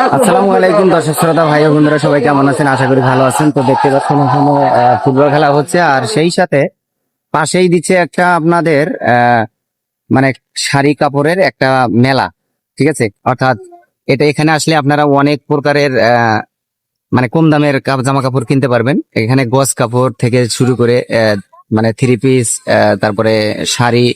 আসসালামু আলাইকুম দর্শক শ্রোতা, ভাই বন্ধুরা সবাই কেমন আছেন? আশা করি ভালো আছেন। তো দেখতে পাচ্ছেন এখানে ফুটবল খেলা হচ্ছে, আর সেই সাথে পাশেই দিচ্ছে একটা আপনাদের মানে শাড়ি কাপড়ের একটা মেলা, ঠিক আছে? অর্থাৎ এটা এখানে আসলে আপনারা অনেক প্রকারের মানে কম দামের জামা কাপড় কিনতে পারবেন। এখানে গস কাপড় থেকে শুরু করে মানে থ্রি পিস তারপরে শাড়ি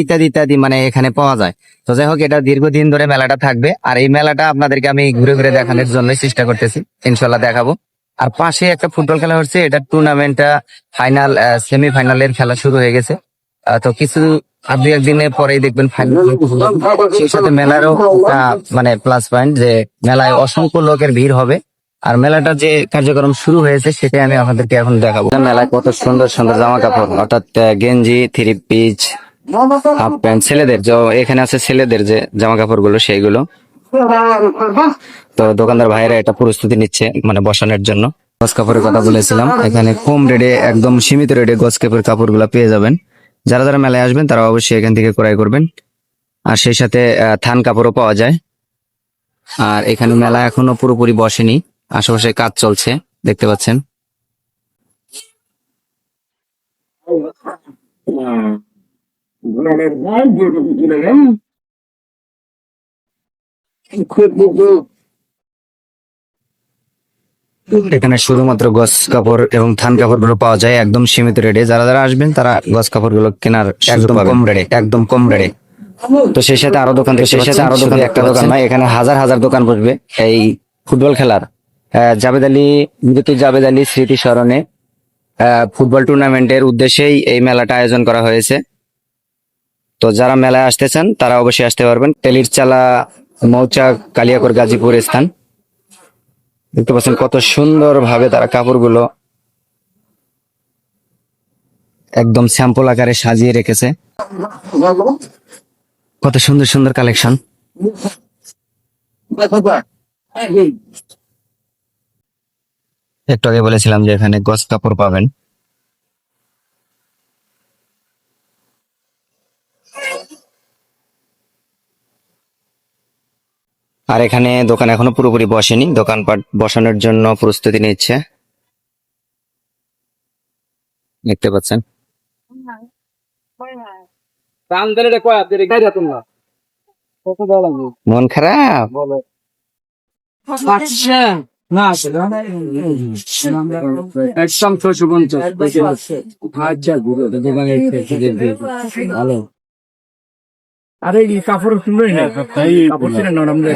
ইত্যাদি ইত্যাদি মানে এখানে পাওয়া যায়। তো যাই হোক, এটা দীর্ঘদিন ধরে মেলাটা থাকবে। আর এই মেলাটা আপনাদেরকে আমি ঘুরে ঘুরে দেখানোর জন্য চেষ্টা করতেছি। ইনশাল্লাহ দেখাবো। আর পাশে একটা ফুটবল খেলা হচ্ছে, এটা টুর্নামেন্টটা ফাইনাল সেমি ফাইনালের খেলা শুরু হয়ে গেছে। তো কিছু, আর দু একদিনের পরেই দেখবেন ফাইনাল সেই সাথে মেলারও মানে প্লাস পয়েন্ট যে মেলায় অসংখ্য লোকের ভিড় হবে। আর মেলাটা যে কার্যক্রম শুরু হয়েছে, সেটাই আমি আপনাদেরকে এখন দেখাবো। মেলায় কত সুন্দর সুন্দর জামা কাপড় অর্থাৎ গেঞ্জি থ্রি পিচ হাফ প্যান্ট ছেলেদের এখানে আছে ছেলেদের যে জামা কাপড়গুলো সেইগুলো। তো দোকানদার ভাইরা এটা প্রস্তুতি নিচ্ছে মানে বসানোর জন্য। গস কাপড়ের কথা বলেছিলাম, এখানে কম রেটে, একদম সীমিত রেটে গস কাপড়ের কাপড়গুলো পেয়ে যাবেন। যারা যারা মেলায় আসবেন, তারা অবশ্যই এখান থেকে ক্রয় করবেন। আর সেই সাথে থান কাপড়ও পাওয়া যায়। আর এখানে মেলা এখনও পুরোপুরি বসেনি, আশেপাশে কাজ চলছে, দেখতে পাচ্ছেন। এখানে শুধুমাত্র গস কাপড় এবং থান কাপড়গুলো পাওয়া যায় একদম সীমিত রেটে যারা যারা আসবেন তারা গস কাপড়গুলো কেনার একদম কম রেটে একদম কম রেটে তো সেই সাথে আরও দোকান সেই সাথে আরও দোকান একটা দোকান। নয় এখানে হাজার হাজার দোকান বসবে এই ফুটবল খেলার। জাবেদ আলী মৃত জাবেদ আলী স্মৃতি স্মরণে আহ, ফুটবল টুর্নামেন্টের উদ্দেশ্যেই এই মেলাটা আয়োজন করা হয়েছে। তো যারা মেলায় আসতে চান তারা অবশ্যই আসতে পারবেন। তেলির চালা মৌচা, কালিয়াকর, গাজীপুর স্থান। দেখতে পাচ্ছেন কত সুন্দর ভাবে তারা কাপড়গুলো একদম স্যাম্পল আকারে সাজিয়ে রেখেছে। কত সুন্দর সুন্দর কালেকশন। একটু আগে বলেছিলাম যে এখানে গছ কাপড় পাবেন। আর এখানে দোকান এখনও পুরোপুরি বসেনি। দোকানপাট বসানোর জন্য প্রস্তুতি নিচ্ছে। দেখতে পাচ্ছেন? মন খারাপ? একদম ছশো পঞ্চাশ। আচ্ছা ভালো। আরে এই কাপড় সুন্দরই না? কাপড় ছিল না আমরা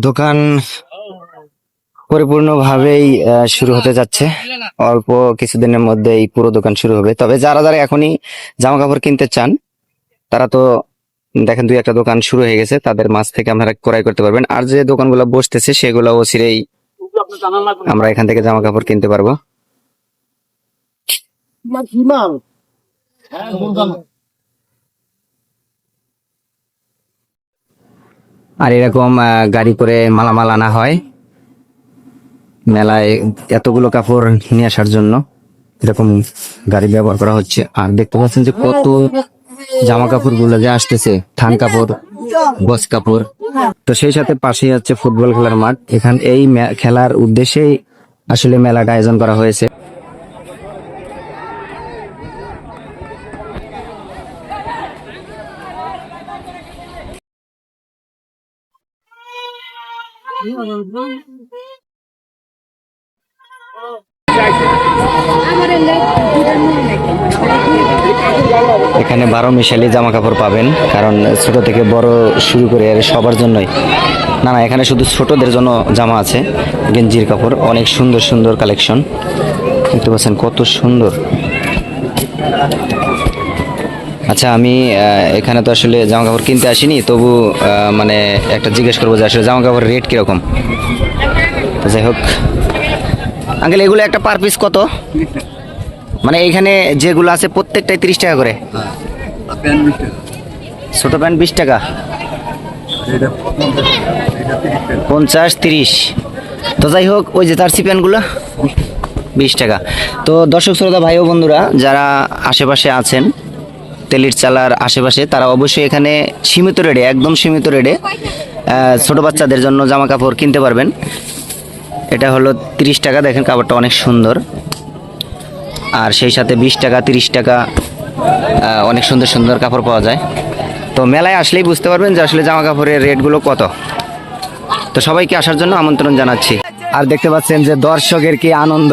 দোকান পরিপূর্ণভাবেই আহ, শুরু হতে যাচ্ছে। অল্প কিছুদিনের মধ্যে এই পুরো দোকান শুরু হবে। তবে যারা যারা এখনই জামা কাপড় কিনতে চান তারা তো দেখেন দুই একটা দোকান শুরু হয়ে গেছে তাদের মাছ থেকে আপনারা ক্রয় করতে পারবেন। আর যে দোকানগুলো বসতেছে সেগুলো অচিরেই আমরা এখান থেকে জামা কাপড় কিনতে পারব। আর এরকম আহ, গাড়ি করে মালামাল আনা হয়। মেলায় এতগুলো কাপড় নিয়ে আসার জন্য এরকম গাড়ি ব্যবহার করা হচ্ছে। আর দেখতে পাচ্ছেন যে কত জামা কাপড়গুলো যে আসতেছে, থান কাপড়, বস কাপড়। তো সেই সাথে পাশেই আছে ফুটবল খেলার মাঠ। এখান এই খেলার উদ্দেশ্যেই আসলে মেলাটা আয়োজন করা হয়েছে। এখানে বারো মিশালি জামা কাপড় পাবেন, কারণ ছোট থেকে বড় শুরু করে আর সবার জন্যই। না না, এখানে শুধু ছোটদের জন্য জামা আছে, গেঞ্জির কাপড়, অনেক সুন্দর সুন্দর কালেকশন। দেখতে পাচ্ছেন কত সুন্দর। আচ্ছা আমি এখানে তো আসলে জামা কাপড় কিনতে আসিনি, তবু মানে একটা জিজ্ঞেস করব যে আসলে জামা কাপড় রেট কীরকম? যাই হোক। আঙ্কেল, এগুলো একটা পার পিস কত? মানে এখানে যেগুলো আছে প্রত্যেকটাই তিরিশ টাকা করে। ছোট প্যান্ট বিশ টাকা। পঞ্চাশ তিরিশ। তো যাই হোক ওই যে জার্সি প্যান্টগুলো বিশ টাকা। তো দর্শক শ্রোতা ভাই ও বন্ধুরা যারা আশেপাশে আছেন তেলির চালার আশেপাশে তারা অবশ্যই এখানে সীমিত রেটে একদম সীমিত রেটে ছোট বাচ্চাদের জন্য জামা কাপড় কিনতে পারবেন। এটা হলো তিরিশ টাকা। দেখেন কাপড়টা অনেক সুন্দর। আর সেই সাথে বিশ টাকা, তিরিশ টাকা অনেক সুন্দর সুন্দর কাপড় পাওয়া যায়। তো মেলায় আসলেই বুঝতে পারবেন যে আসলে জামা কাপড়ের রেটগুলো কত। তো সবাইকে আসার জন্য আমন্ত্রণ জানাচ্ছি। আর দেখতে পাচ্ছেন যে দর্শকের কি আনন্দ।